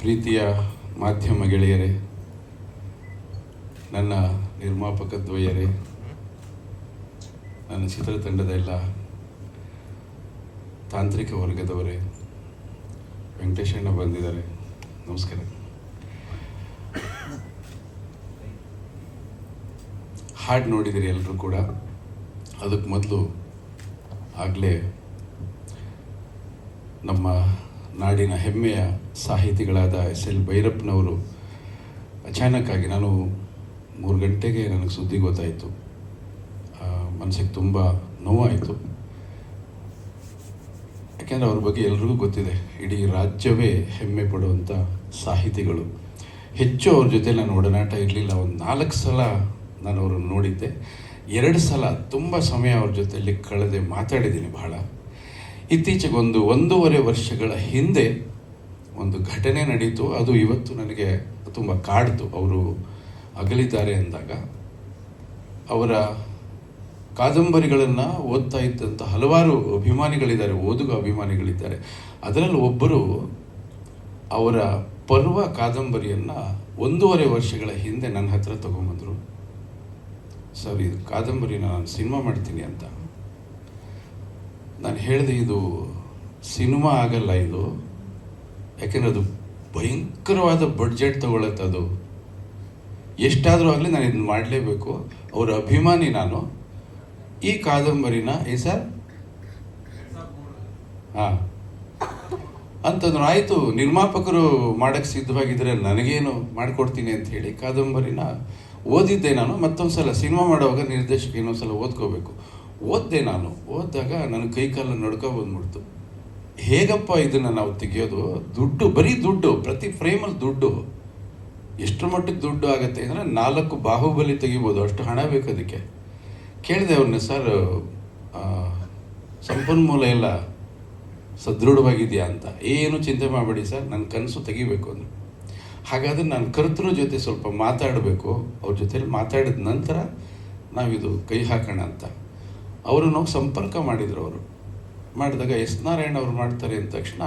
ಪ್ರೀತಿಯ ಮಾಧ್ಯಮ ಗೆಳೆಯರೇ, ನನ್ನ ನಿರ್ಮಾಪಕ ದ್ವಯರೇ, ನನ್ನ ಚಿತ್ರತಂಡದ ಎಲ್ಲ ತಾಂತ್ರಿಕ ವರ್ಗದವರೇ, ವೆಂಕಟೇಶಣ್ಣ ಬಂದಿದ್ದಾರೆ. ನಮಸ್ಕಾರ. ಹಾಡು ನೋಡಿದಿರಿ ಎಲ್ಲರೂ ಕೂಡ. ಅದಕ್ಕೆ ಮೊದಲು ಆಗಲೇ ನಮ್ಮ ನಾಡಿನ ಹೆಮ್ಮೆಯ ಸಾಹಿತಿಗಳಾದ ಎಸ್ ಎಲ್ ಭೈರಪ್ಪನವರು ಅಚಾನಕ್ಕಾಗಿ ನಾನು ಮೂರು ಗಂಟೆಗೆ ನನಗೆ ಸುದ್ದಿ ಗೊತ್ತಾಯಿತು. ಮನಸ್ಸಿಗೆ ತುಂಬ ನೋವಾಯಿತು. ಯಾಕೆಂದರೆ ಅವ್ರ ಬಗ್ಗೆ ಎಲ್ರಿಗೂ ಗೊತ್ತಿದೆ, ಇಡೀ ರಾಜ್ಯವೇ ಹೆಮ್ಮೆ ಪಡುವಂಥ ಸಾಹಿತಿಗಳು. ಹೆಚ್ಚು ಅವ್ರ ಜೊತೆ ನಾನು ಒಡನಾಟ ಇರಲಿಲ್ಲ, ಒಂದು ನಾಲ್ಕು ಸಲ ನಾನು ಅವರನ್ನು ನೋಡಿದ್ದೆ. ಎರಡು ಸಲ ತುಂಬ ಸಮಯ ಅವ್ರ ಜೊತೆಯಲ್ಲಿ ಕಳೆದೆ, ಮಾತಾಡಿದ್ದೀನಿ ಬಹಳ. ಇತ್ತೀಚೆಗೆ ಒಂದು ಒಂದೂವರೆ ವರ್ಷಗಳ ಹಿಂದೆ ಒಂದು ಘಟನೆ ನಡೀತು. ಅದು ಇವತ್ತು ನನಗೆ ತುಂಬ ಕಾಡ್ತು. ಅವರು ಅಗಲಿದ್ದಾರೆ ಅಂದಾಗ. ಅವರ ಕಾದಂಬರಿಗಳನ್ನು ಓದ್ತಾ ಇದ್ದಂಥ ಹಲವಾರು ಅಭಿಮಾನಿಗಳಿದ್ದಾರೆ. ಓದುಗ ಅಭಿಮಾನಿಗಳಿದ್ದಾರೆ. ಅದರಲ್ಲಿ ಒಬ್ಬರು ಅವರ ಪರ್ವ ಕಾದಂಬರಿಯನ್ನು ಒಂದೂವರೆ ವರ್ಷಗಳ ಹಿಂದೆ ನನ್ನ ಹತ್ರ ತಗೊಂಬಂದರು. ಸರ್ ಇದು ಕಾದಂಬರಿನ ನಾನು ಸಿನಿಮಾ ಮಾಡ್ತೀನಿ ಅಂತ. ನಾನು ಹೇಳಿದೆ ಇದು ಸಿನಿಮಾ ಆಗಲ್ಲ ಇದು. ಯಾಕೆಂದರೆ ಅದು ಭಯಂಕರವಾದ ಬಡ್ಜೆಟ್ ಅದು. ಎಷ್ಟಾದರೂ ಆಗಲಿ ನಾನು ಇದನ್ನು ಮಾಡಲೇಬೇಕು. ಅವರ ಅಭಿಮಾನಿ ನಾನು. ಈ ಕಾದಂಬರಿನ, ಏ ಸರ್? ಹಾಂ. ಅಂತಂದ್ರು, ಆಯಿತು, ನಿರ್ಮಾಪಕರು ಮಾಡಕ್ಕೆ ಸಿದ್ಧವಾಗಿದ್ದರೆ ನನಗೇನು ಮಾಡಿಕೊಡ್ತೀನಿ ಅಂತ ಹೇಳಿ ಕಾದಂಬರಿನ ಓದಿದ್ದೆ ನಾನು. ಮತ್ತೊಂದು ಸಲ ಸಿನಿಮಾ ಮಾಡುವಾಗ ನಿರ್ದೇಶಕ ಇನ್ನೊಂದು ಸಲ ಓದ್ಕೋಬೇಕು. ಓದಿದೆ ನಾನು. ಓದಿದಾಗ ನನ್ನ ಕೈ ಕಾಲ ನಡ್ಕೊ ಬಂದ್ಬಿಡ್ತು. ಹೇಗಪ್ಪ ಇದನ್ನು ನಾವು ತೆಗಿಯೋದು? ದುಡ್ಡು, ಬರೀ ದುಡ್ಡು, ಪ್ರತಿ ಫ್ರೇಮಲ್ಲಿ ದುಡ್ಡು. ಎಷ್ಟು ಮಟ್ಟಿಗೆ ದುಡ್ಡು ಆಗುತ್ತೆ ಅಂದರೆ ನಾಲ್ಕು ಬಾಹುಬಲಿ ತೆಗಿಬೋದು. ಅಷ್ಟು ಹಣ ಬೇಕು ಅದಕ್ಕೆ. ಕೇಳಿದೆ ಅವ್ರನ್ನ, ಸರ್ ಸಂಪನ್ಮೂಲ ಎಲ್ಲ ಸದೃಢವಾಗಿದೆಯಾ ಅಂತ. ಏನು ಚಿಂತೆ ಮಾಡಬೇಡಿ ಸರ್, ನನ್ನ ಕನಸು ತೆಗಿಬೇಕು ಅಂದರು. ಹಾಗಾದ್ರೆ ನಾನು ಕರ್ತೃ ಜೊತೆ ಸ್ವಲ್ಪ ಮಾತಾಡಬೇಕು. ಅವ್ರ ಜೊತೆಲಿ ಮಾತಾಡಿದ ನಂತರ ನಾವಿದು ಕೈ ಹಾಕೋಣ ಅಂತ. ಅವರನ್ನು ನಾವು ಸಂಪರ್ಕ ಮಾಡಿದರು ಅವರು. ಮಾಡಿದಾಗ ಎಸ್ ನಾರಾಯಣ ಅವರು ಮಾಡ್ತಾರೆ ಅಂದ ತಕ್ಷಣ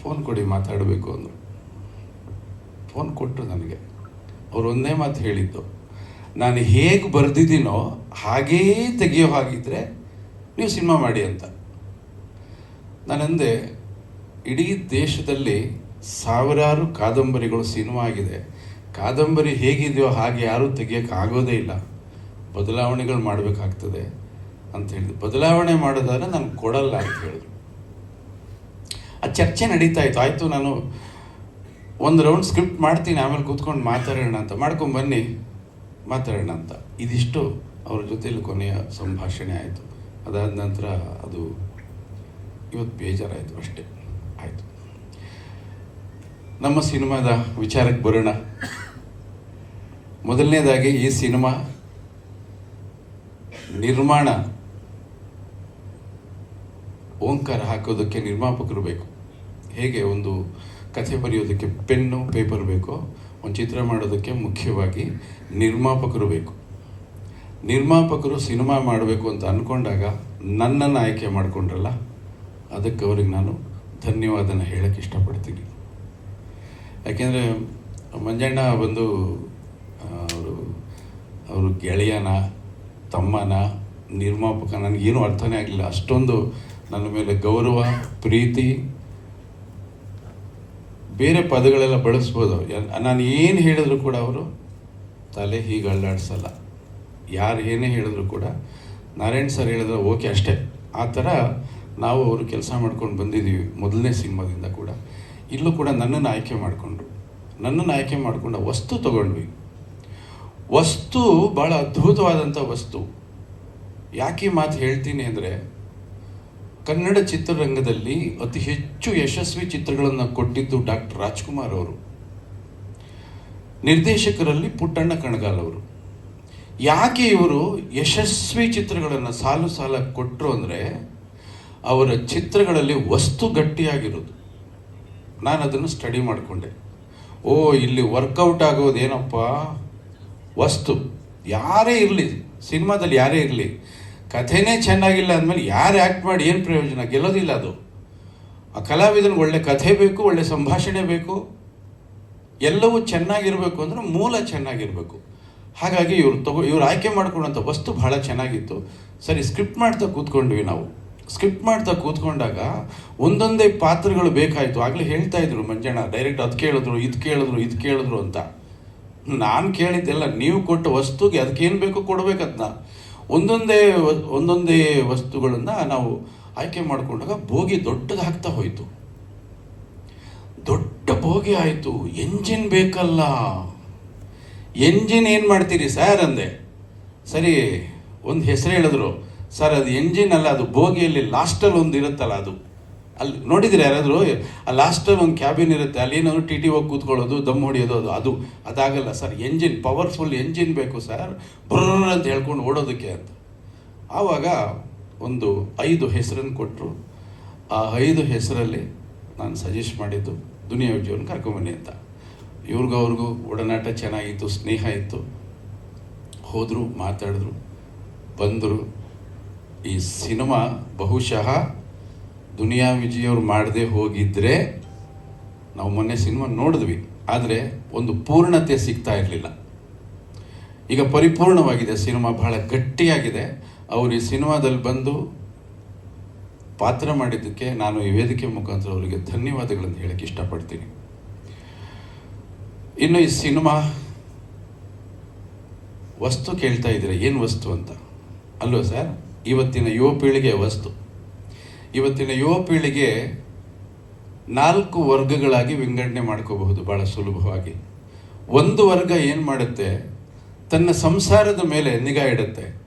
ಫೋನ್ ಕೊಡಿ ಮಾತಾಡಬೇಕು ಅಂದರು. ಫೋನ್ ಕೊಟ್ಟರು ನನಗೆ. ಅವರು ಒಂದೇ ಮಾತು ಹೇಳಿದ್ದು, ನಾನು ಹೇಗೆ ಬರೆದಿದ್ದೀನೋ ಹಾಗೇ ತೆಗೆಯೋ ಹಾಗಿದ್ದರೆ ನೀವು ಸಿನಿಮಾ ಮಾಡಿ ಅಂತ. ನಾನಂದೆ, ಇಡೀ ದೇಶದಲ್ಲಿ ಸಾವಿರಾರು ಕಾದಂಬರಿಗಳು ಸಿನಿಮಾ ಆಗಿದೆ. ಕಾದಂಬರಿ ಹೇಗಿದೆಯೋ ಹಾಗೆ ಯಾರೂ ತೆಗಿಯೋಕ್ಕಾಗೋದೇ ಇಲ್ಲ. ಬದಲಾವಣೆಗಳು ಮಾಡಬೇಕಾಗ್ತದೆ ಅಂತ ಹೇಳಿದ್ರು. ಬದಲಾವಣೆ ಮಾಡೋದಾದ್ರೆ ನಾನು ಕೊಡಲ್ಲ ಅಂತ ಹೇಳಿದ್ರು. ಆ ಚರ್ಚೆ ನಡೀತಾ ಇತ್ತು. ಆಯಿತು, ನಾನು ಒಂದು ರೌಂಡ್ ಸ್ಕ್ರಿಪ್ಟ್ ಮಾಡ್ತೀನಿ, ಆಮೇಲೆ ಕೂತ್ಕೊಂಡು ಮಾತಾಡೋಣ ಅಂತ. ಮಾಡ್ಕೊಂಡು ಬನ್ನಿ, ಮಾತಾಡೋಣ ಅಂತ. ಇದಿಷ್ಟು ಅವ್ರ ಜೊತೆಯಲ್ಲಿ ಕೊನೆಯ ಸಂಭಾಷಣೆ ಆಯಿತು. ಅದಾದ ನಂತರ ಅದು ಇವತ್ತು ಬೇಜಾರಾಯಿತು ಅಷ್ಟೇ. ಆಯಿತು. ನಮ್ಮ ಸಿನಿಮಾದ ವಿಚಾರಕ್ಕೆ ಬರೋಣ. ಮೊದಲನೇದಾಗಿ ಈ ಸಿನಿಮಾ ನಿರ್ಮಾಣ. ಓಂಕಾರ ಹಾಕೋದಕ್ಕೆ ನಿರ್ಮಾಪಕರು ಬೇಕು. ಹೇಗೆ ಒಂದು ಕಥೆ ಬರೆಯೋದಕ್ಕೆ ಪೆನ್ನು, ಪೇಪರ್ ಬೇಕೋ, ಒಂದು ಚಿತ್ರ ಮಾಡೋದಕ್ಕೆ ಮುಖ್ಯವಾಗಿ ನಿರ್ಮಾಪಕರು ಬೇಕು. ನಿರ್ಮಾಪಕರು ಸಿನಿಮಾ ಮಾಡಬೇಕು ಅಂತ ಅಂದ್ಕೊಂಡಾಗ ನನ್ನನ್ನು ಆಯ್ಕೆ ಮಾಡಿಕೊಂಡ್ರಲ್ಲ, ಅದಕ್ಕೆ ಅವ್ರಿಗೆ ನಾನು ಧನ್ಯವಾದನ ಹೇಳಕ್ಕೆ ಇಷ್ಟಪಡ್ತೀನಿ. ಯಾಕೆಂದರೆ ಮಂಜಣ್ಣ ಬಂದು ಅವರು ಅವರು ಗೆಳೆಯನ ತಮ್ಮನ ನಿರ್ಮಾಪಕ ನನಗೇನು ಅರ್ಥನೇ ಆಗಲಿಲ್ಲ. ಅಷ್ಟೊಂದು ನನ್ನ ಮೇಲೆ ಗೌರವ, ಪ್ರೀತಿ, ಬೇರೆ ಪದಗಳೆಲ್ಲ ಬಳಸ್ಬೋದು. ನಾನು ಏನು ಹೇಳಿದ್ರು ಕೂಡ ಅವರು ತಲೆ ಹೀಗೆ ಅಳ್ಳಾಡಿಸಲ್ಲ ಯಾರು ಏನೇ ಹೇಳಿದ್ರು ಕೂಡ ನಾರಾಯಣ್ ಸರ್ ಹೇಳಿದ್ರೆ ಓಕೆ ಅಷ್ಟೇ. ಆ ಥರ ನಾವು ಅವರು ಕೆಲಸ ಮಾಡ್ಕೊಂಡು ಬಂದಿದ್ದೀವಿ ಮೊದಲನೇ ಸಿನಿಮಾದಿಂದ ಕೂಡ. ಇಲ್ಲೂ ಕೂಡ ನನ್ನನ್ನು ಆಯ್ಕೆ ಮಾಡಿಕೊಂಡ್ರು. ನನ್ನನ್ನು ಆಯ್ಕೆ ಮಾಡಿಕೊಂಡು ವಸ್ತು ತಗೊಂಡ್ವಿ. ವಸ್ತು ಭಾಳ ಅದ್ಭುತವಾದಂಥ ವಸ್ತು. ಯಾಕೆ ಮಾತು ಹೇಳ್ತೀನಿ ಅಂದರೆ, ಕನ್ನಡ ಚಿತ್ರರಂಗದಲ್ಲಿ ಅತಿ ಹೆಚ್ಚು ಯಶಸ್ವಿ ಚಿತ್ರಗಳನ್ನು ಕೊಟ್ಟಿದ್ದು ಡಾಕ್ಟರ್ ರಾಜ್ಕುಮಾರ್ ಅವರು. ನಿರ್ದೇಶಕರಲ್ಲಿ ಪುಟ್ಟಣ್ಣ ಕಣಗಾಲ್ ಅವರು. ಯಾಕೆ ಇವರು ಯಶಸ್ವಿ ಚಿತ್ರಗಳನ್ನು ಸಾಲು ಸಾಲ ಕೊಟ್ಟರು ಅಂದರೆ, ಅವರ ಚಿತ್ರಗಳಲ್ಲಿ ವಸ್ತು ಗಟ್ಟಿಯಾಗಿರೋದು. ನಾನು ಅದನ್ನು ಸ್ಟಡಿ ಮಾಡಿಕೊಂಡೆ. ಓ, ಇಲ್ಲಿ ವರ್ಕೌಟ್ ಆಗೋದೇನಪ್ಪ? ವಸ್ತು. ಯಾರೇ ಇರಲಿ, ಸಿನಿಮಾದಲ್ಲಿ ಯಾರೇ ಇರಲಿ, ಕಥೆನೇ ಚೆನ್ನಾಗಿಲ್ಲ ಅಂದಮೇಲೆ ಯಾರು ಆ್ಯಕ್ಟ್ ಮಾಡಿ ಏನು ಪ್ರಯೋಜನ? ಗೆಲ್ಲೋದಿಲ್ಲ ಅದು. ಆ ಕಲಾವಿದನಿಗೆ ಒಳ್ಳೆ ಕಥೆ ಬೇಕು, ಒಳ್ಳೆ ಸಂಭಾಷಣೆ ಬೇಕು. ಎಲ್ಲವೂ ಚೆನ್ನಾಗಿರಬೇಕು ಅಂದರೆ ಮೂಲ ಚೆನ್ನಾಗಿರಬೇಕು. ಹಾಗಾಗಿ ಇವರು ತಗೋ ಇವ್ರು ಆಯ್ಕೆ ಮಾಡ್ಕೊಂಡಂಥ ವಸ್ತು ಬಹಳ ಚೆನ್ನಾಗಿತ್ತು. ಸರಿ ಸ್ಕ್ರಿಪ್ಟ್ ಮಾಡ್ತಾ ಕೂತ್ಕೊಂಡ್ವಿ ನಾವು. ಸ್ಕ್ರಿಪ್ಟ್ ಮಾಡ್ತಾ ಕೂತ್ಕೊಂಡಾಗ ಒಂದೊಂದೇ ಪಾತ್ರಗಳು ಬೇಕಾಯಿತು. ಆಗಲೇ ಹೇಳ್ತಾ ಇದ್ರು ಮಂಜಣ್ಣ ಡೈರೆಕ್ಟ್ ಅದು ಕೇಳಿದ್ರು, ಇದು ಕೇಳಿದ್ರು ಇದು ಕೇಳಿದ್ರು ಅಂತ. ನಾನು ಕೇಳಿದ್ದೆಲ್ಲ ನೀವು ಕೊಟ್ಟ ವಸ್ತುಗೆ ಅದಕ್ಕೇನು ಬೇಕು ಕೊಡಬೇಕು ಅದನ್ನ ಒಂದೊಂದೇ ಒಂದೊಂದೇ ವಸ್ತುಗಳನ್ನು ನಾವು ಆಯ್ಕೆ ಮಾಡಿಕೊಂಡಾಗ ಬೋಗಿ ದೊಡ್ಡದಾಗ್ತಾ ಹೋಯಿತು. ದೊಡ್ಡ ಬೋಗಿ ಆಯಿತು. ಎಂಜಿನ್ ಬೇಕಲ್ಲ. ಎಂಜಿನ್ ಏನು ಮಾಡ್ತೀರಿ ಸರ್ ಅಂದೆ. ಸರಿ, ಒಂದು ಹೆಸರು ಹೇಳಿದ್ರು. ಸರ್, ಅದು ಎಂಜಿನ್ ಅಲ್ಲ, ಅದು ಬೋಗಿಯಲ್ಲಿ ಲಾಸ್ಟಲ್ಲಿ ಒಂದು ಇರುತ್ತಲ್ಲ ಅದು. ಅಲ್ಲಿ ನೋಡಿದ್ರೆ ಯಾರಾದರೂ, ಆ ಟೈಮ್ ಒಂದು ಕ್ಯಾಬಿನ್ ಇರುತ್ತೆ, ಅಲ್ಲಿ ಏನಾದ್ರು ಟಿ ಟಿ ಹೋಗಿ ಕೂತ್ಕೊಳ್ಳೋದು, ದಮ್ ಹೊಡಿಯೋದು, ಅದು ಅದು. ಅದಾಗಲ್ಲ ಸರ್ ಎಂಜಿನ್ ಪವರ್ಫುಲ್ ಎಂಜಿನ್ ಬೇಕು ಸರ್ ಬ್ರರ್ ಅಂತ ಹೇಳ್ಕೊಂಡು ಓಡೋದಕ್ಕೆ ಅಂತ. ಆವಾಗ ಒಂದು ಐದು ಹೆಸರನ್ನು ಕೊಟ್ಟರು ಆ ಐದು ಹೆಸರಲ್ಲಿ ನಾನು ಸಜೆಸ್ಟ್ ಮಾಡಿದ್ದು, ದುನಿಯಾ ವಿಜಯವನ್ನು ಕರ್ಕೊಂಬನ್ನಿ ಅಂತ. ಇವ್ರಿಗೂ ಅವ್ರಿಗೂ ಒಡನಾಟ ಚೆನ್ನಾಗಿತ್ತು, ಸ್ನೇಹ ಇತ್ತು. ಹೋದರು, ಮಾತಾಡಿದ್ರು, ಬಂದರು. ಈ ಸಿನಿಮಾ ಬಹುಶಃ ದುನಿಯಾ ವಿಜಯವ್ರು ಮಾಡದೆ ಹೋಗಿದ್ರೆ ನಾವು ಮೊನ್ನೆ ಸಿನಿಮಾ ನೋಡಿದ್ವಿ. ಆದರೆ ಒಂದು ಪೂರ್ಣತೆ ಸಿಗ್ತಾ ಇರಲಿಲ್ಲ. ಈಗ ಪರಿಪೂರ್ಣವಾಗಿದೆ, ಸಿನಿಮಾ ಬಹಳ ಗಟ್ಟಿಯಾಗಿದೆ. ಅವರು ಈ ಸಿನಿಮಾದಲ್ಲಿ ಬಂದು ಪಾತ್ರ ಮಾಡಿದ್ದಕ್ಕೆ ನಾನು ಈ ವೇದಿಕೆ ಮುಖಾಂತರ ಅವರಿಗೆ ಧನ್ಯವಾದಗಳನ್ನು ಹೇಳಕ್ಕೆ ಇಷ್ಟಪಡ್ತೀನಿ. ಇನ್ನು ಈ ಸಿನಿಮಾ ವಸ್ತು ಕೇಳ್ತಾ ಇದ್ದೀರಾ? ಏನು ವಸ್ತು ಅಂತ? ಅಲ್ವಾ ಸರ್? ಇವತ್ತಿನ ಯುವ ಪೀಳಿಗೆಯ ವಸ್ತು. ಇವತ್ತಿನ ಯುವ ಪೀಳಿಗೆ ನಾಲ್ಕು ವರ್ಗಗಳಾಗಿ ವಿಂಗಡಣೆ ಮಾಡ್ಕೋಬಹುದು ಬಹಳ ಸುಲಭವಾಗಿ. ಒಂದು ವರ್ಗ ಏನು ಮಾಡುತ್ತೆ? ತನ್ನ ಸಂಸಾರದ ಮೇಲೆ ನಿಗಾ ಇಡುತ್ತೆ.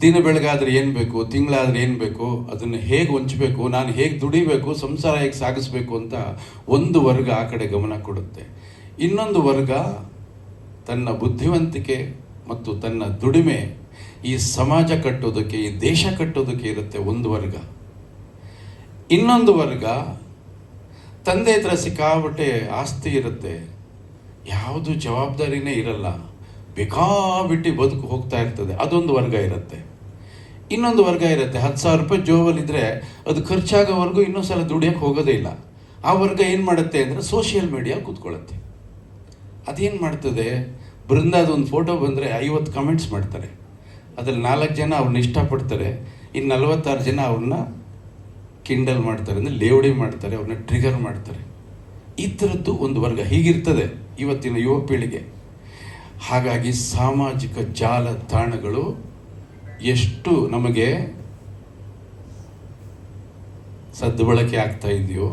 ದಿನ ಬೆಳಗಾದ್ರೆ ಏನು ಬೇಕು, ತಿಂಗಳಾದರೆ ಏನು ಬೇಕು, ಅದನ್ನು ಹೇಗೆ ಹೊಂಚಬೇಕು ನಾನು ಹೇಗೆ ದುಡಿಬೇಕು, ಸಂಸಾರ ಹೇಗೆ ಸಾಗಿಸ್ಬೇಕು ಅಂತ ಒಂದು ವರ್ಗ ಆ ಕಡೆ ಗಮನ ಕೊಡುತ್ತೆ. ಇನ್ನೊಂದು ವರ್ಗ ತನ್ನ ಬುದ್ಧಿವಂತಿಕೆ ಮತ್ತು ತನ್ನ ದುಡಿಮೆ ಈ ಸಮಾಜ ಕಟ್ಟೋದಕ್ಕೆ ಈ ದೇಶ ಕಟ್ಟೋದಕ್ಕೆ ಇರುತ್ತೆ ಒಂದು ವರ್ಗ. ಇನ್ನೊಂದು ವರ್ಗ, ತಂದೆ ಹತ್ರ ಸಿಕ್ಕಾಬಟ್ಟೆ ಆಸ್ತಿ ಇರುತ್ತೆ. ಯಾವುದು ಜವಾಬ್ದಾರಿನೇ ಇರಲ್ಲ. ಬೇಕಾಬಿಟ್ಟು ಬದುಕು ಹೋಗ್ತಾ ಇರ್ತದೆ. ಅದೊಂದು ವರ್ಗ ಇರುತ್ತೆ. ಇನ್ನೊಂದು ವರ್ಗ ಇರುತ್ತೆ. ಹತ್ತು ಸಾವಿರ ರೂಪಾಯಿ ಜೋಬಲ್ಲಿದ್ದರೆ ಅದು ಖರ್ಚಾಗೋವರೆಗೂ ಇನ್ನೊಂದು ಸಲ ದುಡಿಯೋಕ್ಕೆ ಹೋಗೋದೇ ಇಲ್ಲ. ಆ ವರ್ಗ ಏನು ಮಾಡುತ್ತೆ ಅಂದರೆ ಸೋಷಿಯಲ್ ಮೀಡಿಯಾ ಕೂತ್ಕೊಳ್ಳುತ್ತೆ. ಅದೇನು ಮಾಡ್ತದೆ? ಬೃಂದಾದ ಒಂದು ಫೋಟೋ ಬಂದರೆ ಐವತ್ತು ಕಮೆಂಟ್ಸ್ ಮಾಡ್ತಾರೆ. ಅದ್ರಲ್ಲಿ ನಾಲ್ಕು ಜನ ಅವ್ರನ್ನ ಇಷ್ಟಪಡ್ತಾರೆ. ಇನ್ನು ನಲವತ್ತಾರು ಜನ ಅವ್ರನ್ನ ಕಿಂಡಲ್ ಮಾಡ್ತಾರೆ. ಅಂದರೆ ಲೇವಡಿ ಮಾಡ್ತಾರೆ ಅವ್ರನ್ನ ಟ್ರಿಗರ್ ಮಾಡ್ತಾರೆ. ಈ ಥರದ್ದು ಒಂದು ವರ್ಗ ಹೀಗಿರ್ತದೆ ಇವತ್ತಿನ ಯುವ ಪೀಳಿಗೆ. ಹಾಗಾಗಿ ಸಾಮಾಜಿಕ ಜಾಲತಾಣಗಳು ಎಷ್ಟು ನಮಗೆ ಸದ್ಬಳಕೆ ಆಗ್ತಾ ಇದೆಯೋ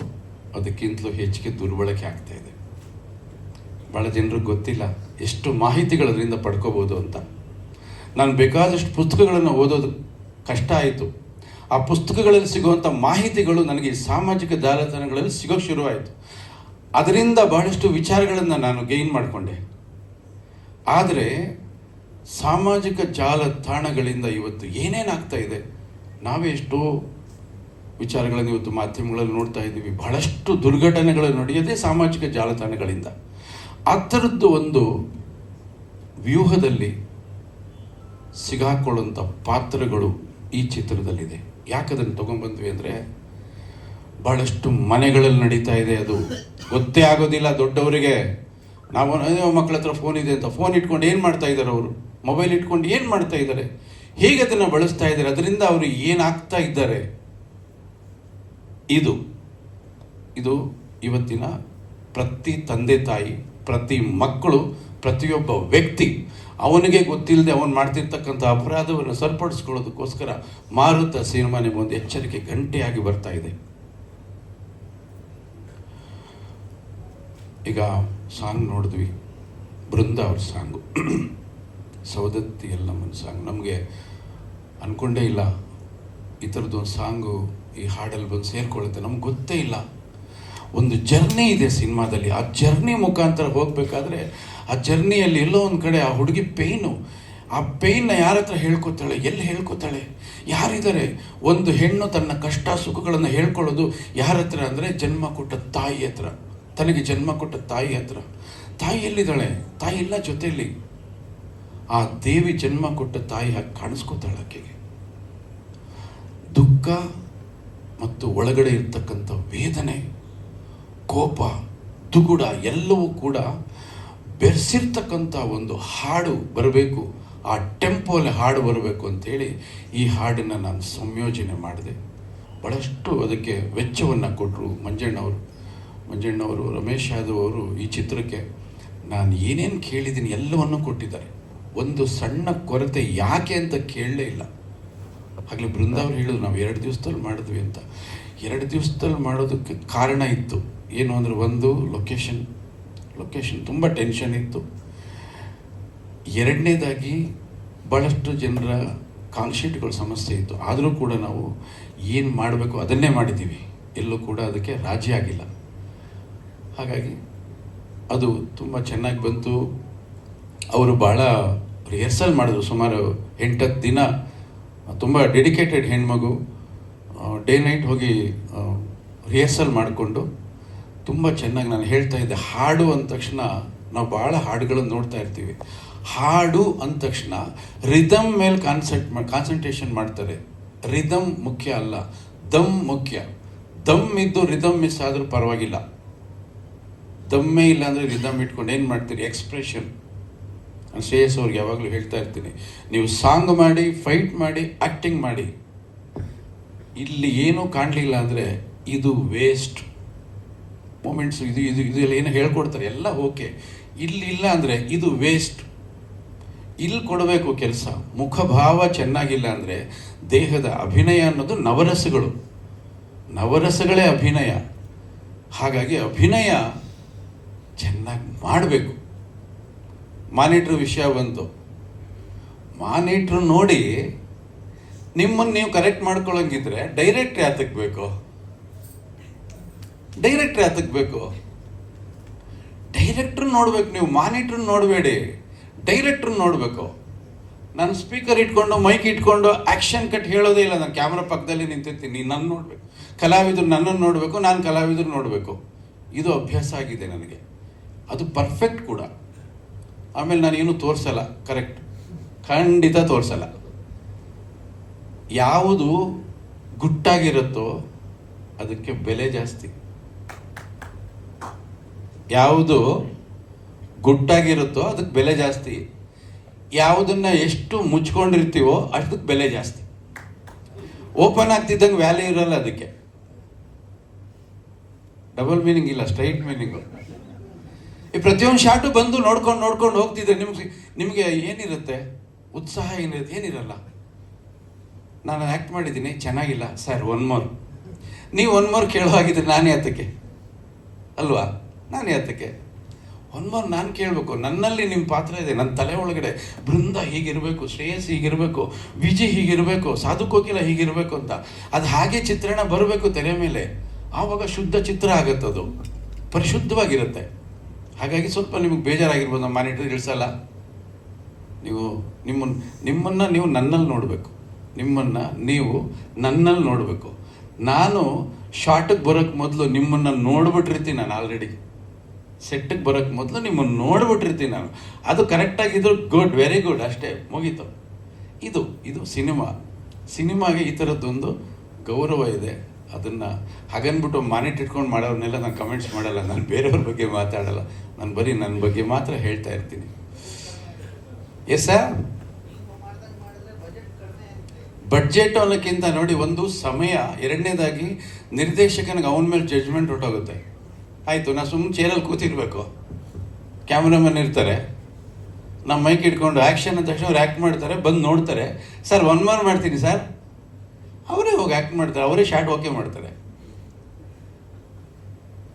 ಅದಕ್ಕಿಂತಲೂ ಹೆಚ್ಚಿಗೆ ದುರ್ಬಳಕೆ ಆಗ್ತಾ ಇದೆ. ಭಾಳ ಜನರಿಗೆ ಗೊತ್ತಿಲ್ಲ ಎಷ್ಟು ಮಾಹಿತಿಗಳು ಅದರಿಂದ ಪಡ್ಕೋಬೋದು ಅಂತ. ನಾನು ಬೇಕಾದಷ್ಟು ಪುಸ್ತಕಗಳನ್ನು ಓದೋದು ಕಷ್ಟ ಆಯಿತು. ಆ ಪುಸ್ತಕಗಳಲ್ಲಿ ಸಿಗುವಂಥ ಮಾಹಿತಿಗಳು ನನಗೆ ಸಾಮಾಜಿಕ ಜಾಲತಾಣಗಳಲ್ಲಿ ಸಿಗೋಕ್ಕೆ ಶುರುವಾಯಿತು. ಅದರಿಂದ ಬಹಳಷ್ಟು ವಿಚಾರಗಳನ್ನು ನಾನು ಗೈನ್ ಮಾಡಿಕೊಂಡೆ. ಆದರೆ ಸಾಮಾಜಿಕ ಜಾಲತಾಣಗಳಿಂದ ಇವತ್ತು ಏನೇನಾಗ್ತಾ ಇದೆ, ನಾವೇ ಎಷ್ಟೋ ವಿಚಾರಗಳನ್ನು ಇವತ್ತು ಮಾಧ್ಯಮಗಳಲ್ಲಿ ನೋಡ್ತಾ ಇದ್ದೀವಿ. ಬಹಳಷ್ಟು ದುರ್ಘಟನೆಗಳು ನಡೆಯೋದೇ ಸಾಮಾಜಿಕ ಜಾಲತಾಣಗಳಿಂದ. ಆ ಥರದ್ದು ಒಂದು ವ್ಯೂಹದಲ್ಲಿ ಸಿಗಾಕೊಳ್ಳುವಂಥ ಪಾತ್ರಗಳು ಈ ಚಿತ್ರದಲ್ಲಿದೆ. ಯಾಕೆ ಅದನ್ನು ತೊಗೊಂಬಂದ್ವಿ ಅಂದರೆ ಭಾಳಷ್ಟು ಮನೆಗಳಲ್ಲಿ ನಡೀತಾ ಇದೆ ಅದು. ಗೊತ್ತೇ ಆಗೋದಿಲ್ಲ ದೊಡ್ಡವರಿಗೆ. ನಾವು ಮಕ್ಕಳ ಹತ್ರ ಫೋನ್ ಇದೆ ಅಂತ ಫೋನ್ ಇಟ್ಕೊಂಡು ಏನು ಮಾಡ್ತಾ ಇದ್ದಾರೆ ಅವರು? ಮೊಬೈಲ್ ಇಟ್ಕೊಂಡು ಏನು ಮಾಡ್ತಾ ಇದ್ದಾರೆ? ಹೇಗೆ ಅದನ್ನು ಬಳಸ್ತಾ ಇದ್ದಾರೆ? ಅದರಿಂದ ಅವರು ಏನಾಗ್ತಾ ಇದ್ದಾರೆ? ಇದು ಇದು ಇವತ್ತಿನ ಪ್ರತಿ ತಂದೆ ತಾಯಿ, ಪ್ರತಿ ಮಕ್ಕಳು, ಪ್ರತಿಯೊಬ್ಬ ವ್ಯಕ್ತಿ ಅವನಿಗೆ ಗೊತ್ತಿಲ್ಲದೆ ಅವನು ಮಾಡ್ತಿರ್ತಕ್ಕಂಥ ಅಪರಾಧವನ್ನು ಸರಿಪಡಿಸ್ಕೊಳ್ಳೋದಕ್ಕೋಸ್ಕರ ಮಾರುತ ಸಿನಿಮಾ ನಿಮಗೊಂದು ಎಚ್ಚರಿಕೆ ಗಂಟೆಯಾಗಿ ಬರ್ತಾ ಇದೆ. ಈಗ ಸಾಂಗ್ ನೋಡಿದ್ವಿ. ಬೃಂದ ಅವ್ರ ಸಾಂಗು. ಸವದತ್ತಿ ಎಲ್ಲಮ್ಮನ ಸಾಂಗ್. ನಮಗೆ ಅಂದ್ಕೊಂಡೇ ಇಲ್ಲ. ಈ ಥರದ್ದು ಒಂದು ಸಾಂಗು ಈ ಹಾಡಲ್ಲಿ ಬಂದು ಸೇರ್ಕೊಳ್ಳುತ್ತೆ. ನಮ್ಗೆ ಗೊತ್ತೇ ಇಲ್ಲ. ಒಂದು ಜರ್ನಿ ಇದೆ ಸಿನಿಮಾದಲ್ಲಿ. ಆ ಜರ್ನಿ ಮುಖಾಂತರ ಹೋಗಬೇಕಾದ್ರೆ ಆ ಜರ್ನಿಯಲ್ಲಿ ಎಲ್ಲೋ ಒಂದು ಕಡೆ ಆ ಹುಡುಗಿ ಪೇಯ್ನು ಆ ಪೇಯ್ನ ಯಾರ ಹತ್ರ ಹೇಳ್ಕೊತಾಳೆ? ಎಲ್ಲಿ ಹೇಳ್ಕೊತಾಳೆ? ಯಾರಿದ್ದಾರೆ? ಒಂದು ಹೆಣ್ಣು ತನ್ನ ಕಷ್ಟ ಸುಖಗಳನ್ನು ಹೇಳ್ಕೊಳ್ಳೋದು ಯಾರ ಹತ್ರ ಅಂದರೆ ಜನ್ಮ ಕೊಟ್ಟ ತಾಯಿ ಹತ್ರ. ತನಗೆ ಜನ್ಮ ಕೊಟ್ಟ ತಾಯಿ ಹತ್ರ. ತಾಯಿ ಎಲ್ಲಿದ್ದಾಳೆ? ತಾಯಿ ಇಲ್ಲ ಜೊತೆಯಲ್ಲಿ. ಆ ದೇವಿ ಜನ್ಮ ಕೊಟ್ಟ ತಾಯಿ ಹಾಗೆ ಕಾಣಿಸ್ಕೋತಾಳೆ ಆಕೆಗೆ. ದುಃಖ ಮತ್ತು ಒಳಗಡೆ ಇರ್ತಕ್ಕಂಥ ವೇದನೆ, ಕೋಪ, ದುಗುಡ ಎಲ್ಲವೂ ಕೂಡ ಬೆರೆಸಿರ್ತಕ್ಕಂಥ ಒಂದು ಹಾಡು ಬರಬೇಕು, ಆ ಟೆಂಪೋಲಿ ಹಾಡು ಬರಬೇಕು ಅಂತೇಳಿ ಈ ಹಾಡನ್ನು ನಾನು ಸಂಯೋಜನೆ ಮಾಡಿದೆ. ಭಾಳಷ್ಟು ಅದಕ್ಕೆ ವೆಚ್ಚವನ್ನು ಕೊಟ್ಟರು ಮಂಜಣ್ಣವರು. ಮಂಜಣ್ಣವರು, ರಮೇಶ್ ಯಾದವ್ ಅವರು ಈ ಚಿತ್ರಕ್ಕೆ ನಾನು ಏನೇನು ಕೇಳಿದ್ದೀನಿ ಎಲ್ಲವನ್ನೂ ಕೊಟ್ಟಿದ್ದಾರೆ. ಒಂದು ಸಣ್ಣ ಕೊರತೆ ಯಾಕೆ ಅಂತ ಕೇಳಲೇ ಇಲ್ಲ. ಆಗಲೇ ಬೃಂದಾವನ್ ಹೇಳಿದ್ರು, ನಾವು ಎರಡು ದಿವಸದಲ್ಲಿ ಮಾಡಿದ್ವಿ ಅಂತ. ಎರಡು ದಿವಸದಲ್ಲಿ ಮಾಡೋದಕ್ಕೆ ಕಾರಣ ಇತ್ತು. ಏನು ಅಂದರೆ ಒಂದು ಲೊಕೇಶನ್ ಲೊಕೇಶನ್ ತುಂಬ ಟೆನ್ಷನ್ ಇತ್ತು. ಎರಡನೇದಾಗಿ ಭಾಳಷ್ಟು ಜನರ ಕಾಲ್ಶೀಟ್ಗಳ ಸಮಸ್ಯೆ ಇತ್ತು. ಆದರೂ ಕೂಡ ನಾವು ಏನು ಮಾಡಬೇಕು ಅದನ್ನೇ ಮಾಡಿದ್ದೀವಿ. ಎಲ್ಲೂ ಕೂಡ ಅದಕ್ಕೆ ರಾಜಿ ಆಗಿಲ್ಲ. ಹಾಗಾಗಿ ಅದು ತುಂಬ ಚೆನ್ನಾಗಿ ಬಂತು. ಅವರು ಭಾಳ ರಿಹರ್ಸಲ್ ಮಾಡಿದ್ರು. ಸುಮಾರು ಎಂಟತ್ತು ದಿನ. ತುಂಬ ಡೆಡಿಕೇಟೆಡ್ ಹೆಣ್ಮಗು ಡೇ ನೈಟ್ ಹೋಗಿ ರಿಹರ್ಸಲ್ ಮಾಡಿಕೊಂಡು ತುಂಬ ಚೆನ್ನಾಗಿ ನಾನು ಹೇಳ್ತಾ ಇದ್ದೆ, ಹಾಡು ಅಂದ ತಕ್ಷಣ ನಾವು ಭಾಳ ಹಾಡುಗಳನ್ನು ನೋಡ್ತಾ ಇರ್ತೀವಿ. ಹಾಡು ಅಂದ ತಕ್ಷಣ ರಿದಮ್ ಮೇಲೆ ಕಾನ್ಸೆಂಟ್ ಕಾನ್ಸಂಟ್ರೇಷನ್ ಮಾಡ್ತಾರೆ. ರಿದಮ್ ಮುಖ್ಯ ಅಲ್ಲ, ದಮ್ ಮುಖ್ಯ. ದಮ್ ಇದ್ದು ರಿದಮ್ ಮಿಸ್ ಆದರೂ ಪರವಾಗಿಲ್ಲ. ದಮ್ಮೇ ಇಲ್ಲ ಅಂದರೆ ರಿದಮ್ ಇಟ್ಕೊಂಡು ಏನು ಮಾಡ್ತೀರಿ? ಎಕ್ಸ್ಪ್ರೆಷನ್ ನಾನು ಶ್ರೇಯಸ್ ಅವ್ರಿಗೆ ಯಾವಾಗಲೂ ಹೇಳ್ತಾ ಇರ್ತೀನಿ. ನೀವು ಸಾಂಗ್ ಮಾಡಿ ಫೈಟ್ ಮಾಡಿ ಆ್ಯಕ್ಟಿಂಗ್ ಮಾಡಿ. ಇಲ್ಲಿ ಏನೂ ಕಾಣಲಿಲ್ಲ ಅಂದರೆ ಇದು ವೇಸ್ಟ್ ಮೂಮೆಂಟ್ಸ್ ಇದು ಇದು, ಇದೆಲ್ಲ ಏನು ಹೇಳ್ಕೊಡ್ತಾರೆ? ಎಲ್ಲ ಓಕೆ ಇಲ್ಲಿ ಇಲ್ಲ ಅಂದರೆ ಇದು ವೇಸ್ಟ್ ಇಲ್ಲಿ ಕೊಡಬೇಕು ಕೆಲಸ. ಮುಖಭಾವ ಚೆನ್ನಾಗಿಲ್ಲ ಅಂದರೆ ದೇಹದ ಅಭಿನಯ ಅನ್ನೋದು ನವರಸಗಳು. ನವರಸಗಳೇ ಅಭಿನಯ. ಹಾಗಾಗಿ ಅಭಿನಯ ಚೆನ್ನಾಗಿ ಮಾಡಬೇಕು. ಮಾನಿಟ್ರ್ ವಿಷಯ ಬಂತು. ಮಾನಿಟ್ರ್ ನೋಡಿ ನಿಮ್ಮನ್ನು ನೀವು ಕರೆಕ್ಟ್ ಮಾಡ್ಕೊಳ್ಳೋಂಗಿದ್ರೆ ಡೈರೆಕ್ಟ್ ಯಾತಕ್ಕೆ ಬೇಕು? ಡೈರೆಕ್ಟ್ರ್ ಹತ್ತಕ್ಬೇಕು ಬೇಕು? ಡೈರೆಕ್ಟ್ರ್ ನೋಡ್ಬೇಕು ನೀವು ಮಾನಿಟ್ರ್ ನೋಡಬೇಡಿ. ಡೈರೆಕ್ಟ್ರ್ ನೋಡಬೇಕು. ನಾನು ಸ್ಪೀಕರ್ ಇಟ್ಕೊಂಡು ಮೈಕ್ ಇಟ್ಕೊಂಡು ಆ್ಯಕ್ಷನ್ ಕಟ್ ಹೇಳೋದೇ ಇಲ್ಲ. ನಾನು ಕ್ಯಾಮ್ರಾ ಪಕ್ಕದಲ್ಲಿ ನಿಂತಿರ್ತೀನಿ. ನೀನು ನನ್ನ ನೋಡಬೇಕು ಕಲಾವಿದರು ನನ್ನನ್ನು ನೋಡಬೇಕು, ನಾನು ಕಲಾವಿದರು ನೋಡಬೇಕು. ಇದು ಅಭ್ಯಾಸ ಆಗಿದೆ ನನಗೆ. ಅದು ಪರ್ಫೆಕ್ಟ್ ಕೂಡ. ಆಮೇಲೆ ನಾನು ಏನು ತೋರಿಸಲ್ಲ. ಕರೆಕ್ಟ್ ಖಂಡಿತ ತೋರಿಸಲ್ಲ. ಯಾವುದು ಗುಟ್ಟಾಗಿರುತ್ತೋ, ಅದಕ್ಕೆ ಬೆಲೆ ಜಾಸ್ತಿ. ಯಾವುದು ಗುಟ್ಟಾಗಿರುತ್ತೋ ಅದಕ್ಕೆ ಬೆಲೆ ಜಾಸ್ತಿ. ಯಾವುದನ್ನ ಎಷ್ಟು ಮುಚ್ಕೊಂಡಿರ್ತೀವೋ ಅಷ್ಟಕ್ಕೆ ಬೆಲೆ ಜಾಸ್ತಿ. ಓಪನ್ ಆಗ್ತಿದ್ದಂಗೆ ವ್ಯಾಲ್ಯೂ ಇರಲ್ಲ ಅದಕ್ಕೆ. ಡಬಲ್ ಮೀನಿಂಗ್ ಇಲ್ಲ, ಸ್ಟ್ರೈಟ್ ಮೀನಿಂಗು. ಈ ಪ್ರತಿಯೊಂದು ಶಾಟು ಬಂದು ನೋಡ್ಕೊಂಡು ನೋಡ್ಕೊಂಡು ಹೋಗ್ತಿದ್ರೆ ನಿಮ್ಗೆ, ನಿಮಗೆ ಏನಿರುತ್ತೆ? ಉತ್ಸಾಹ ಏನಿರುತ್ತೆ? ಏನಿರಲ್ಲ. ನಾನು ಆ್ಯಕ್ಟ್ ಮಾಡಿದ್ದೀನಿ, ಚೆನ್ನಾಗಿಲ್ಲ. Sir, one more. ನೀವು ಒನ್ ಮೋರ್ ಕೇಳೋ ಹಾಗಿದ್ರೆ ನಾನೇ ಅದಕ್ಕೆ. ಅಲ್ವಾ? ನಾನೇ ಹತ್ತಕ್ಕೆ ಒನ್ ಮೋರ್ ನಾನು ಕೇಳಬೇಕು, ನನ್ನಲ್ಲಿ ನಿಮ್ಮ ಪಾತ್ರ ಇದೆ ನನ್ನ ತಲೆ ಒಳಗಡೆ ಬೃಂದ ಹೀಗಿರಬೇಕು, ಶ್ರೇಯಸ್ ಹೀಗಿರಬೇಕು, ವಿಜಿ ಹೀಗಿರಬೇಕು, ಸಾಧು ಕೋಕಿಲ ಹೀಗಿರಬೇಕು ಅಂತ, ಅದು ಹಾಗೆ ಚಿತ್ರಣ ಬರಬೇಕು ತೆರೆ ಮೇಲೆ, ಆವಾಗ ಶುದ್ಧ ಚಿತ್ರ ಆಗುತ್ತೆ ಅದು ಪರಿಶುದ್ಧವಾಗಿರುತ್ತೆ. ಹಾಗಾಗಿ ಸ್ವಲ್ಪ ನಿಮಗೆ ಬೇಜಾರಾಗಿರ್ಬೋದು, ನಮ್ಮ ಮಾನಿಟರ್ ಇಳಿಸಲ್ಲ ನೀವು ನಿಮ್ಮನ್ನು ನಿಮ್ಮನ್ನು ನೀವು ನನ್ನಲ್ಲಿ ನೋಡಬೇಕು, ನಿಮ್ಮನ್ನು ನೀವು ನನ್ನಲ್ಲಿ ನೋಡಬೇಕು. ನಾನು ಶಾರ್ಟಿಗೆ ಬರೋಕ್ಕೆ ಮೊದಲು ನಿಮ್ಮನ್ನು ನೋಡ್ಬಿಟ್ಟಿರ್ತೀನಿ ನಾನು ಆಲ್ರೆಡಿ ಸೆಟ್ಟಿಗೆ ಬರೋಕ್ಕೆ ಮೊದಲು ನಿಮ್ಮನ್ನು ನೋಡ್ಬಿಟ್ಟಿರ್ತೀನಿ ನಾನು. ಅದು ಕರೆಕ್ಟಾಗಿದ್ರು ಗುಡ್ ವೆರಿ ಗುಡ್ ಅಷ್ಟೇ, ಮುಗೀತು. ಇದು ಇದು ಸಿನಿಮಾ. ಸಿನಿಮಾಗೆ ಈ ಥರದ್ದೊಂದು ಗೌರವ ಇದೆ. ಅದನ್ನು ಹಾಗನ್ಬಿಟ್ಟು ಮಾನೆಟ್ ಇಟ್ಕೊಂಡು ಮಾಡೋರ್ನೆಲ್ಲ ನಾನು ಕಮೆಂಟ್ಸ್ ಮಾಡಲ್ಲ, ನಾನು ಬೇರೆಯವ್ರ ಬಗ್ಗೆ ಮಾತಾಡಲ್ಲ. ನಾನು ಬರೀ ನನ್ನ ಬಗ್ಗೆ ಮಾತ್ರ ಹೇಳ್ತಾ ಇರ್ತೀನಿ. ಎಸ್ ಸರ್ ಬಡ್ಜೆಟ್ ಅನ್ನೋಕ್ಕಿಂತ ನೋಡಿ, ಒಂದು ಸಮಯ, ಎರಡನೇದಾಗಿ ನಿರ್ದೇಶಕನಿಗೆ ಅವನ ಮೇಲೆ ಜಡ್ಜ್ಮೆಂಟ್ ಹೊರಟೋಗುತ್ತೆ. ಆಯಿತು, ನಾ ಸುಮ್ಮನೆ ಚೇರಲ್ಲಿ ಕೂತಿರ್ಬೇಕು. ಕ್ಯಾಮ್ರಾಮನ್ ಇರ್ತಾರೆ. ನಮ್ಮ ಮೈಕ್ ಇಟ್ಕೊಂಡು ಆ್ಯಕ್ಷನ್ ಅಂದ ತಕ್ಷಣ ಅವ್ರು ಆ್ಯಕ್ಟ್ ಮಾಡ್ತಾರೆ, ಬಂದು ನೋಡ್ತಾರೆ. ಸರ್ ಒನ್ ಮಾರ್ ಮಾಡ್ತೀನಿ ಸರ್ ಅವರೇ ಹೋಗಿ ಆ್ಯಕ್ಟ್ ಮಾಡ್ತಾರೆ, ಅವರೇ ಶಾರ್ಟ್ ಓಕೆ ಮಾಡ್ತಾರೆ.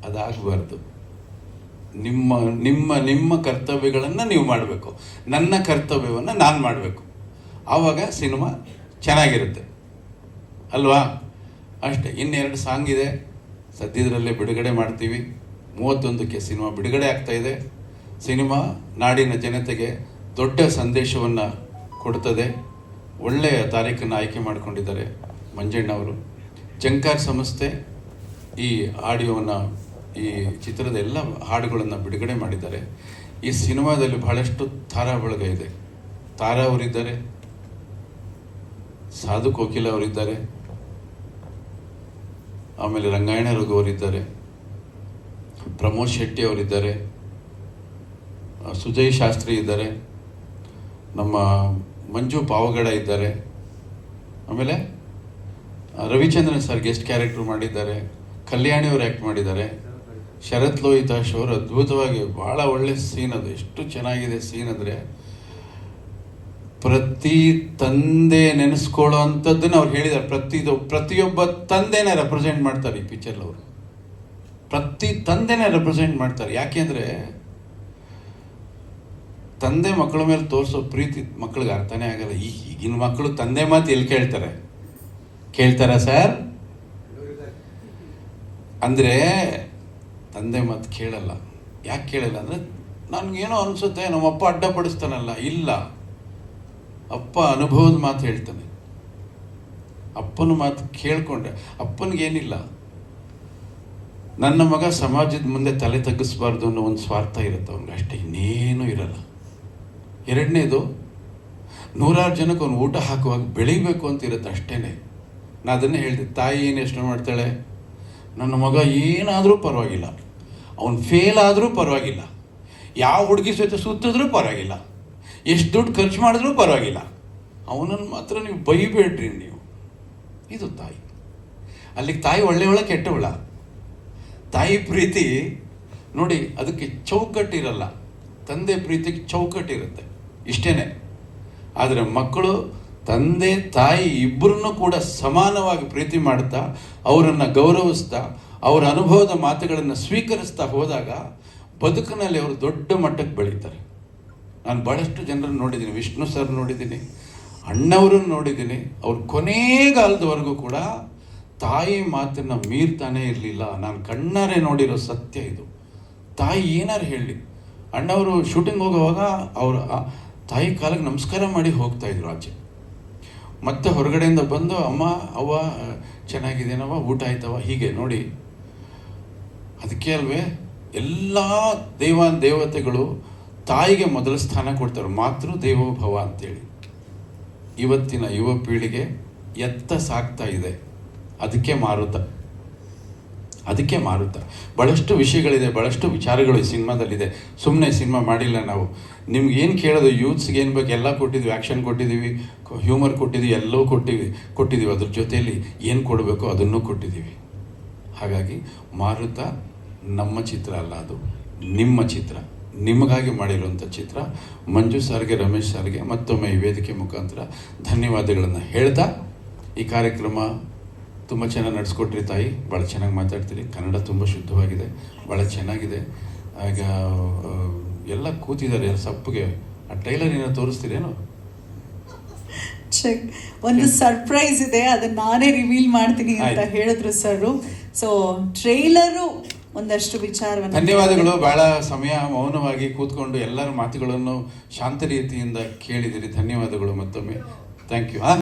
ಅದಾಗಬಾರ್ದು. ನಿಮ್ಮ ನಿಮ್ಮ ನಿಮ್ಮ ಕರ್ತವ್ಯಗಳನ್ನು ನೀವು ಮಾಡಬೇಕು. ನನ್ನ ಕರ್ತವ್ಯವನ್ನು ನಾನು ಮಾಡಬೇಕು. ಆವಾಗ ಸಿನಿಮಾ ಚೆನ್ನಾಗಿರುತ್ತೆ. ಅಲ್ವಾ? ಅಷ್ಟೇ, ಇನ್ನೆರಡು ಸಾಂಗ್ ಇದೆ. ಸದ್ಯದರಲ್ಲೇ ಬಿಡುಗಡೆ ಮಾಡ್ತೀವಿ. ಮೂವತ್ತೊಂದಕ್ಕೆ ಸಿನಿಮಾ ಬಿಡುಗಡೆ ಆಗ್ತಾ ಇದೆ. ಸಿನಿಮಾ ನಾಡಿನ ಜನತೆಗೆ ದೊಡ್ಡ ಸಂದೇಶವನ್ನು ಕೊಡ್ತದೆ. ಒಳ್ಳೆಯ ತಾರೀಖನ್ನು ಆಯ್ಕೆ ಮಾಡಿಕೊಂಡಿದ್ದಾರೆ ಮಂಜಣ್ಣವರು ಜಂಕಾರ್ ಸಂಸ್ಥೆ ಈ ಆಡಿಯೋವನ್ನು, ಈ ಚಿತ್ರದ ಎಲ್ಲ ಹಾಡುಗಳನ್ನು ಬಿಡುಗಡೆ ಮಾಡಿದ್ದಾರೆ. ಈ ಸಿನಿಮಾದಲ್ಲಿ ಬಹಳಷ್ಟು ತಾರಾ ಬಳಗ ಇದೆ. ತಾರಾ ಅವರಿದ್ದಾರೆ. ಸಾಧು ಕೋಕಿಲ ಅವರಿದ್ದಾರೆ. ಆಮೇಲೆ ರಂಗಾಯಣ ರಘು ಅವರಿದ್ದಾರೆ. ಪ್ರಮೋದ್ ಶೆಟ್ಟಿ ಅವರಿದ್ದಾರೆ. ಸುಜಯ್ ಶಾಸ್ತ್ರಿ ಇದ್ದಾರೆ. ನಮ್ಮ ಮಂಜು ಪಾವಗಡ ಇದ್ದಾರೆ. ಆಮೇಲೆ ರವಿಚಂದ್ರನ್ ಸರ್ ಗೆಸ್ಟ್ ಕ್ಯಾರೆಕ್ಟರ್ ಮಾಡಿದ್ದಾರೆ. ಕಲ್ಯಾಣಿ ಅವರು ಆ್ಯಕ್ಟ್ ಮಾಡಿದ್ದಾರೆ. ಶರತ್ ಲೋಹಿತಾಶ್ ಅವರು ಅದ್ಭುತವಾಗಿ ಭಾಳ ಒಳ್ಳೆ ಸೀನ್ ಅದು. ಎಷ್ಟು ಚೆನ್ನಾಗಿದೆ ಸೀನ್ ಅಂದರೆ ಪ್ರತಿ ತಂದೆ ನೆನೆಸ್ಕೊಳ್ಳೋ ಅಂಥದ್ದನ್ನ ಅವ್ರು ಹೇಳಿದ್ದಾರೆ. ಪ್ರತಿ ಪ್ರತಿಯೊಬ್ಬ ತಂದೆನೇ ರೆಪ್ರೆಸೆಂಟ್ ಮಾಡ್ತಾರೆ ಈ ಪಿಕ್ಚರ್ ಅವರು ಪ್ರತಿ ತಂದೆನೇ ರೆಪ್ರೆಸೆಂಟ್ ಮಾಡ್ತಾರೆ. ಯಾಕೆಂದ್ರೆ ತಂದೆ ಮಕ್ಕಳ ಮೇಲೆ ತೋರಿಸೋ ಪ್ರೀತಿ ಮಕ್ಕಳಿಗೆ ಅರ್ಥನೇ ಆಗಲ್ಲ. ಈ ಈಗಿನ ಮಕ್ಕಳು ತಂದೆ ಮಾತು ಎಲ್ಲಿ ಕೇಳ್ತಾರೆ? ಕೇಳ್ತಾರ ಸರ್? ಅಂದ್ರೆ ತಂದೆ ಮಾತು ಕೇಳಲ್ಲ. ಯಾಕೆ ಕೇಳಲ್ಲ ಅಂದ್ರೆ ನನಗೇನೋ ಅನ್ಸುತ್ತೆ, ನಮ್ಮಪ್ಪ ಅಡ್ಡಪಡಿಸ್ತಾನಲ್ಲ. ಇಲ್ಲ. ಅಪ್ಪ ಅನುಭವದ ಮಾತು ಹೇಳ್ತಾನೆ. ಅಪ್ಪನ ಮಾತು ಕೇಳಿಕೊಂಡೆ. ಅಪ್ಪನಿಗೇನಿಲ್ಲ. ನನ್ನ ಮಗ ಸಮಾಜದ ಮುಂದೆ ತಲೆ ತಗ್ಗಿಸ್ಬಾರ್ದು ಅನ್ನೋ ಒಂದು ಸ್ವಾರ್ಥ ಇರುತ್ತೆ ಅವ್ನಿಗೆ ಅಷ್ಟೇ. ಇನ್ನೇನು ಇರಲ್ಲ. ಎರಡನೇದು, ನೂರಾರು ಜನಕ್ಕೆ ಅವ್ನು ಊಟ ಹಾಕುವಾಗ ಬೆಳಿಬೇಕು ಅಂತ ಇರುತ್ತೆ ಅಷ್ಟೇ ನಾ ಅದನ್ನೇ ಹೇಳಿದೆ, ತಾಯಿ ಏನು ಯೋಚನೆ ಮಾಡ್ತಾಳೆ? ನನ್ನ ಮಗ ಏನಾದರೂ ಪರವಾಗಿಲ್ಲ. ಅವನು ಫೇಲ್ ಆದರೂ ಪರವಾಗಿಲ್ಲ. ಯಾವ ಹುಡುಗಿ ಸಹಿತ ಸುತ್ತಿದ್ರೂ ಪರವಾಗಿಲ್ಲ. ಎಷ್ಟು ದುಡ್ಡು ಖರ್ಚು ಮಾಡಿದ್ರೂ ಪರವಾಗಿಲ್ಲ. ಅವನನ್ನು ಮಾತ್ರ ನೀವು ಬೈಬೇಡ್ರಿ ನೀವು. ಇದು ತಾಯಿ. ಅಲ್ಲಿಗೆ ತಾಯಿ ಒಳ್ಳೆಯವಳ, ಕೆಟ್ಟವಳ? ತಾಯಿ ಪ್ರೀತಿ, ನೋಡಿ, ಅದಕ್ಕೆ ಚೌಕಟ್ಟಿರಲ್ಲ. ತಂದೆ ಪ್ರೀತಿಗೆ ಚೌಕಟ್ಟಿರುತ್ತೆ. ಇಷ್ಟೇ ಆದರೆ ಮಕ್ಕಳು, ತಂದೆ, ತಾಯಿ ಇಬ್ಬರನ್ನು ಕೂಡ ಸಮಾನವಾಗಿ ಪ್ರೀತಿ ಮಾಡ್ತಾ, ಅವರನ್ನು ಗೌರವಿಸ್ತಾ, ಅವರ ಅನುಭವದ ಮಾತುಗಳನ್ನು ಸ್ವೀಕರಿಸ್ತಾ ಹೋದಾಗ ಬದುಕಿನಲ್ಲಿ ಅವರು ದೊಡ್ಡ ಮಟ್ಟಕ್ಕೆ ಬೆಳೀತಾರೆ. ನಾನು ಭಾಳಷ್ಟು ಜನರನ್ನು ನೋಡಿದ್ದೀನಿ, ವಿಷ್ಣು ಸರ್ ನೋಡಿದ್ದೀನಿ, ಅಣ್ಣವರನ್ನು ನೋಡಿದ್ದೀನಿ. ಅವ್ರ ಕೊನೆಗಾಲದವರೆಗೂ ಕೂಡ ತಾಯಿ ಮಾತನ್ನು ಮೀರ್ತಾನೆ ಇರಲಿಲ್ಲ. ನಾನು ಕಣ್ಣಾರೆ ನೋಡಿರೋ ಸತ್ಯ ಇದು. ತಾಯಿ ಏನಾರು ಹೇಳಿ. ಅಣ್ಣವರು ಶೂಟಿಂಗ್ ಹೋಗುವಾಗ ಅವರು ತಾಯಿ ಕಾಲಿಗೆ ನಮಸ್ಕಾರ ಮಾಡಿ ಹೋಗ್ತಾ ಇದ್ರು ಆಚೆ. ಮತ್ತೆ ಹೊರಗಡೆಯಿಂದ ಬಂದು, ಅಮ್ಮ, ಅವ್ವ ಚೆನ್ನಾಗಿದ್ದೇನವ ಊಟ ಆಯ್ತವ ಹೀಗೆ ನೋಡಿ. ಅದಕ್ಕೆ ಅಲ್ವೇ, ಎಲ್ಲ ದೇವ ದೇವತೆಗಳು ತಾಯಿಗೆ ಮೊದಲ ಸ್ಥಾನ ಕೊಡ್ತಾರೆ, ಮಾತೃ ದೇವೋಭವ ಅಂತೇಳಿ. ಇವತ್ತಿನ ಯುವ ಪೀಳಿಗೆ ಎತ್ತ ಸಾಕ್ತಾ ಇದೆ. ಅದಕ್ಕೆ ಮಾರುತ. ಅದಕ್ಕೆ ಮಾರುತ. ಭಾಳಷ್ಟು ವಿಷಯಗಳಿದೆ ಭಾಳಷ್ಟು ವಿಚಾರಗಳು ಈ ಸಿನಿಮಾದಲ್ಲಿದೆ. ಸುಮ್ಮನೆ ಸಿನಿಮಾ ಮಾಡಿಲ್ಲ ನಾವು. ನಿಮ್ಗೆ ಏನು ಕೇಳೋದು? ಯೂತ್ಸ್ಗೆ ಏನು ಬೇಕು? ಎಲ್ಲ ಕೊಟ್ಟಿದ್ವಿ, ಆ್ಯಕ್ಷನ್ ಕೊಟ್ಟಿದ್ದೀವಿ, ಹ್ಯೂಮರ್ ಕೊಟ್ಟಿದ್ವಿ ಎಲ್ಲವೂ ಕೊಟ್ಟಿವಿ, ಕೊಟ್ಟಿದ್ದೀವಿ. ಅದ್ರ ಜೊತೆಯಲ್ಲಿ ಏನು ಕೊಡಬೇಕು ಅದನ್ನು ಕೊಟ್ಟಿದ್ದೀವಿ. ಹಾಗಾಗಿ ಮಾರುತ ನಮ್ಮ ಚಿತ್ರ ಅಲ್ಲ ಅದು, ನಿಮ್ಮ ಚಿತ್ರ. ನಿಮಗಾಗಿ ಮಾಡಿರುವಂಥ ಚಿತ್ರ ಮಂಜು ಸರ್ಗೆ ರಮೇಶ್ ಸರ್ಗೆ ಮತ್ತೊಮ್ಮೆ ಈ ವೇದಿಕೆ ಮುಖಾಂತರ ಧನ್ಯವಾದಗಳನ್ನು ಹೇಳ್ತಾ ಈ ಕಾರ್ಯಕ್ರಮ ತುಂಬ ಚೆನ್ನಾಗಿ ನಡೆಸ್ಕೊಟ್ರಿ ತಾಯಿ. ಭಾಳ ಚೆನ್ನಾಗಿ ಮಾತಾಡ್ತೀರಿ. ಕನ್ನಡ ತುಂಬ ಶುದ್ಧವಾಗಿದೆ. ಭಾಳ ಚೆನ್ನಾಗಿದೆ. ಆಗ ಎಲ್ಲ ಕೂತಿದ್ದಾರೆ. ಸಪ್ಪಗೆ. ಆ ಟೈಲರ್ ಏನೋ ತೋರಿಸ್ತೀರೇನು? ಚೆಕ್. ಒಂದು ಸರ್ಪ್ರೈಸ್ ಇದೆ. ಅದನ್ನ ನಾನೇ ರಿವೀಲ್ ಮಾಡ್ತೀನಿ ಅಂತ. ಹೇಳಿದ್ರು ಸರ್ ಸೊ ಟ್ರೈಲರು ಒಂದಷ್ಟು ವಿಚಾರವನ್ನು ಧನ್ಯವಾದಗಳು. ಬಹಳ ಸಮಯ ಮೌನವಾಗಿ ಕೂತ್ಕೊಂಡು ಎಲ್ಲರ ಮಾತುಗಳನ್ನು ಶಾಂತ ರೀತಿಯಿಂದ ಕೇಳಿದಿರಿ. ಧನ್ಯವಾದಗಳು ಮತ್ತೊಮ್ಮೆ. Thank you